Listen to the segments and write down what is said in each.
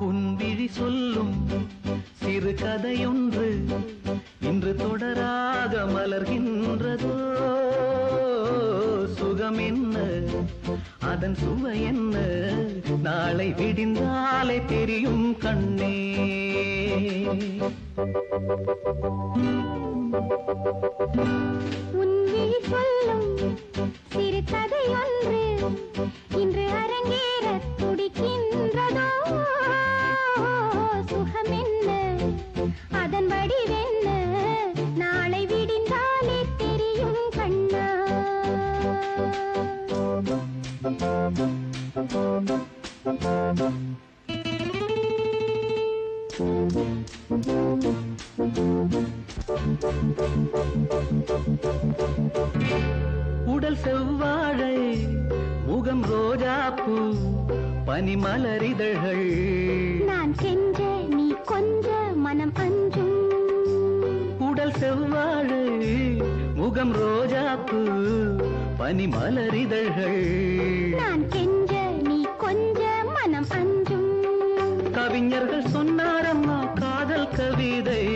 உன் விழி சொல்லும் சிறு கதையொன்று இன்று தொடராக மலர்கின்றதோ. சுகம் என்ன அதன் சுவை என்ன நாளை விடிந்தாலே தெரியும் கண்ணே. உன் சொல்லும் சிறு கதை ஒன்று இன்று அரங்கேற துடிக்கின்றதோ சுகம் என்ன அதன் வடிவென்ன நாளை விடிந்தாலே தெரியும் கண்ணா Thank you. பனிமலரிதழ்கள் நான் சென்ற நீ கொஞ்ச மனம் அஞ்சும். உடல் செவ்வாழை முகம் ரோஜாப்பூ பனிமலரிதழ்கள் நான் கெஞ்ச நீ கொஞ்ச மனம் அஞ்சும். கவிஞர்கள் சொன்னாரம்மா காதல் கவிதை.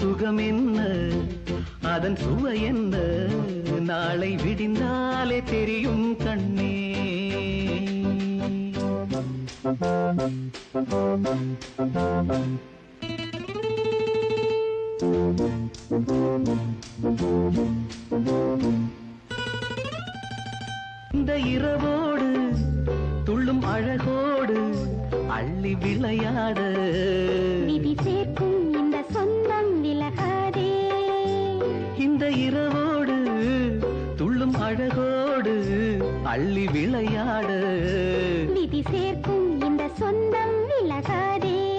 சுகம் என்ன அதன் சுவை என்ன நாளை விடிந்தாலே தெரியும் கண்ணே. இந்த இரவோடு துள்ளும் அழகோடு அள்ளி விளையாட. விதி சேர்க்கும் இரவோடு துள்ளும் அழகோடு அள்ளி விளையாட. விதி சேர்க்கும் இந்த சொந்தம் விலகாதே.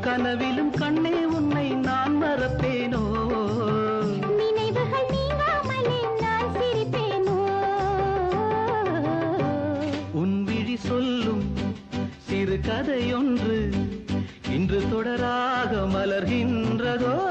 கனவிலும் கண்ணே உன்னை நான் மறப்பேனோ? நினைவுகள் நீங்காமலே நான் சிரிப்பேனோ? உன் விழி சொல்லும் சிறு கதையொன்று இன்று தொடராக மலர்கின்றதோ?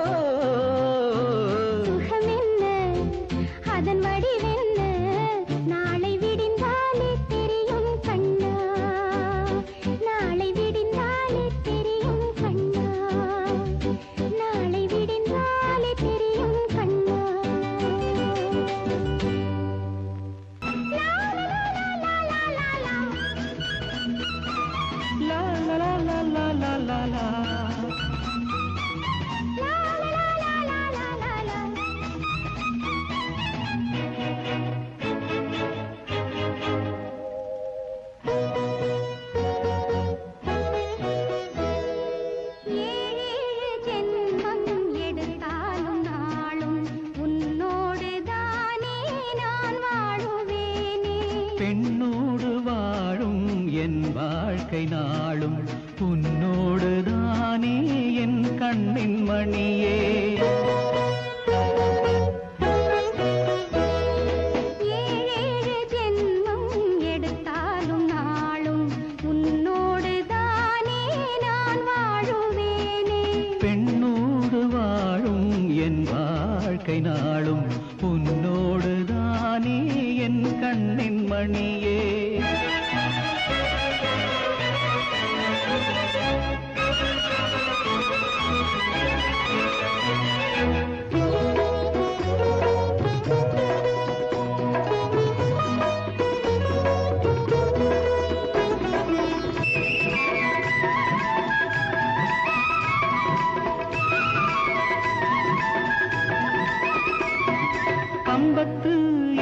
சம்பத்து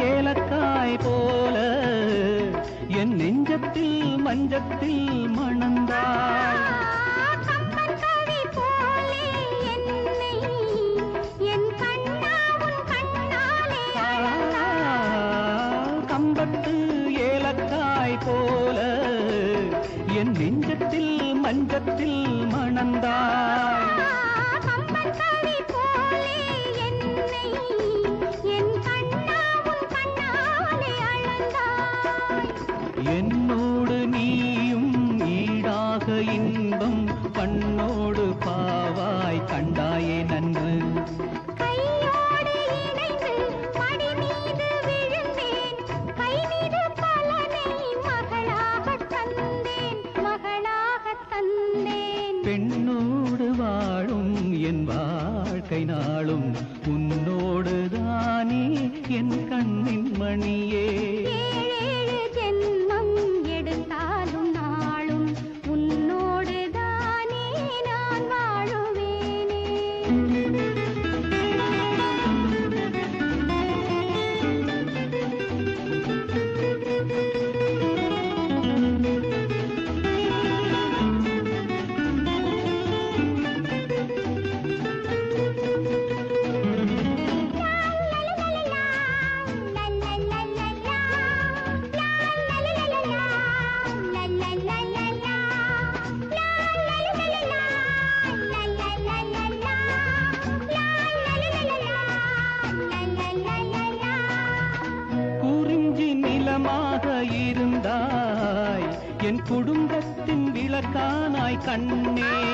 ஏலக்காய் போல என் நெஞ்சத்தில் மஞ்சத்தில் மணந்தாள் கம்பத்து ஏலக்காய் போல என் நெஞ்சத்தில் மஞ்சத்தில் என் இருந்தாய். என் குடும்பத்தின் விளக்கானாய் கண்ணே.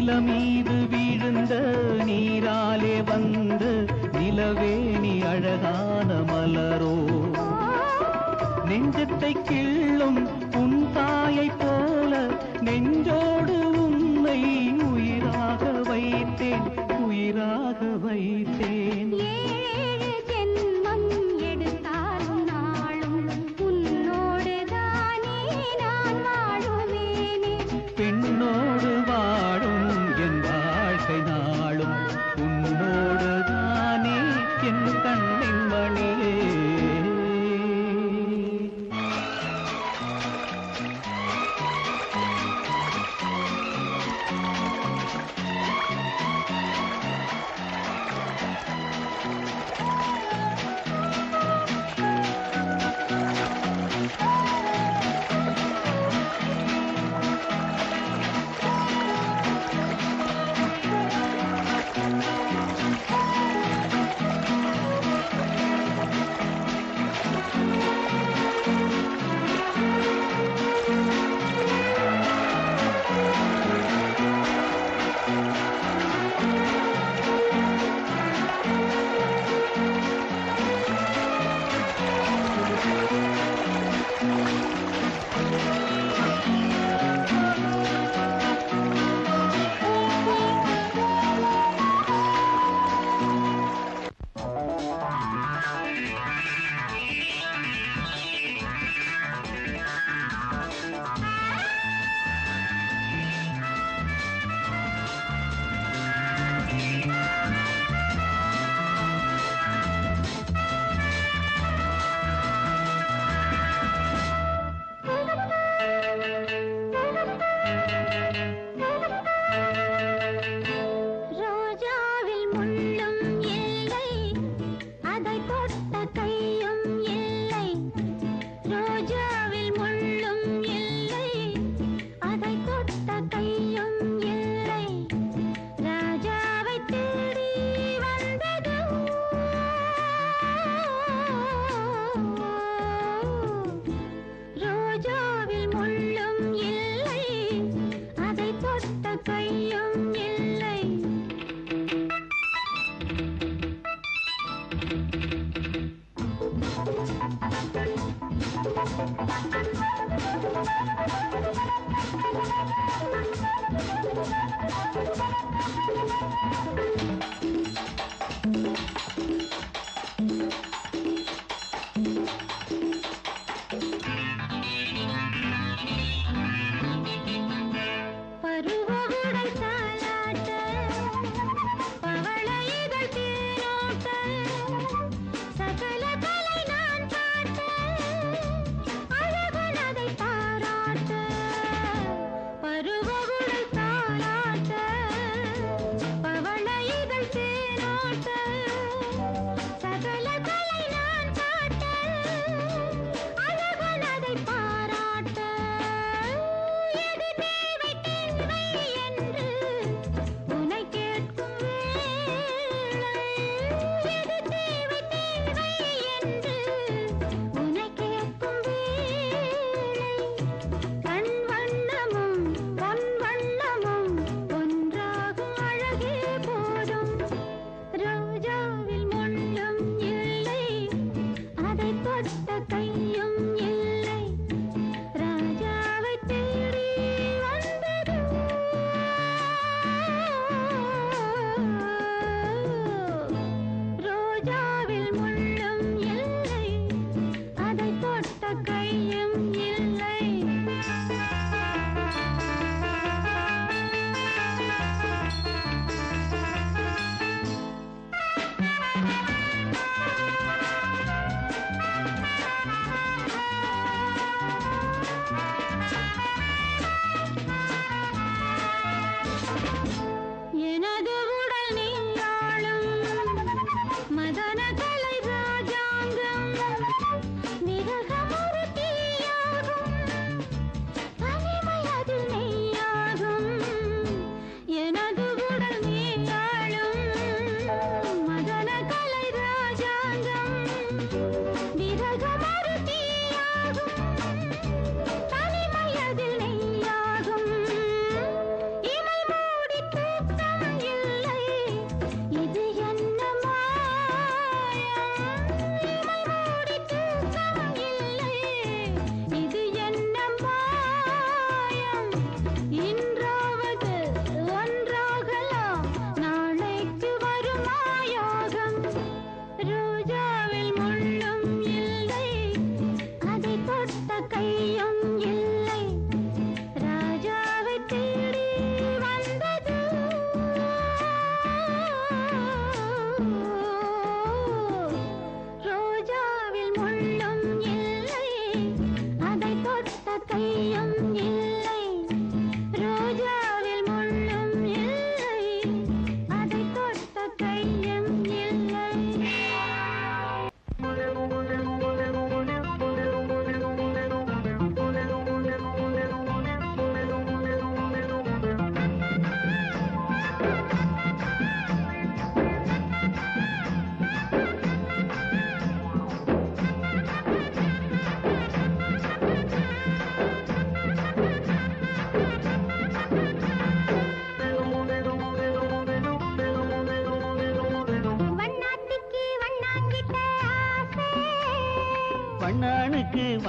நில மீது வீழ்ந்த நீராலே வந்த நிலவேணி அழகான மலரோ. நெஞ்சத்தை கீழ்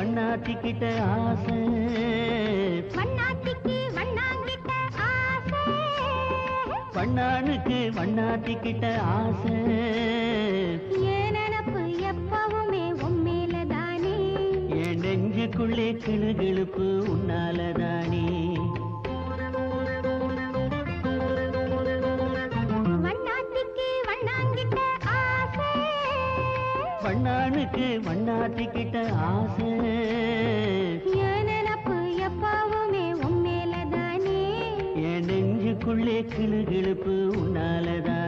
பண்ணாட்டிக்கிட்ட ஆசை. பண்ணாட்டிக்கு வண்ணாங்கிட்ட ஆசை. பண்ணானுக்கு வண்ணாட்டிக்கிட்ட ஆசை. என் நினப்பு எப்பவுமே உண்மையில தானே என் நெஞ்சுக்குள்ளே கிளுகிழுப்பு உன்னால எனக்கு மண்ணாட்டிக்கிட்ட ஆசை. நினப்பு எப்பாவுமே உண்மையில தானே என் நெஞ்சுக்குள்ளே கிளு கிழப்பு உன்னாலதான்.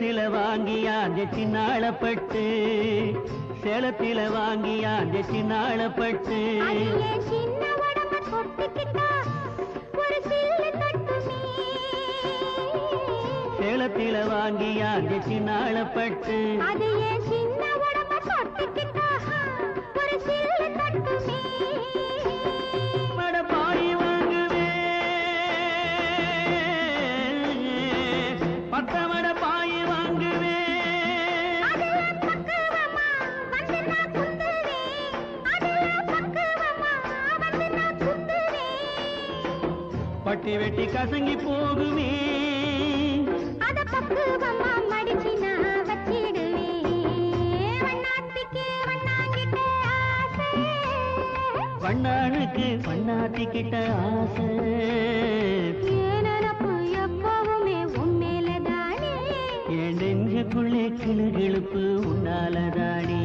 சேலத்தில வாங்கியா ஜெச்சி நாளப்பட்டு சேலத்தில வாங்கியா ஜெச்சி நாளப்பட்டு சேலத்தில வாங்கியா ஜெச்சி அது ஏன் வெட்டி வெட்டி கசங்கி போகுமே. அத பக்குவமா மடிச்சு நான் வச்சிடுவேன் வண்ணானுக்கு வண்ணாத்திக்கிட்ட ஆசை. எப்பவுமே உண்மையில என் நெஞ்சுக்குள்ளே கிளுகிழுப்பு உன்னாலதானே.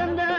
வசந்தா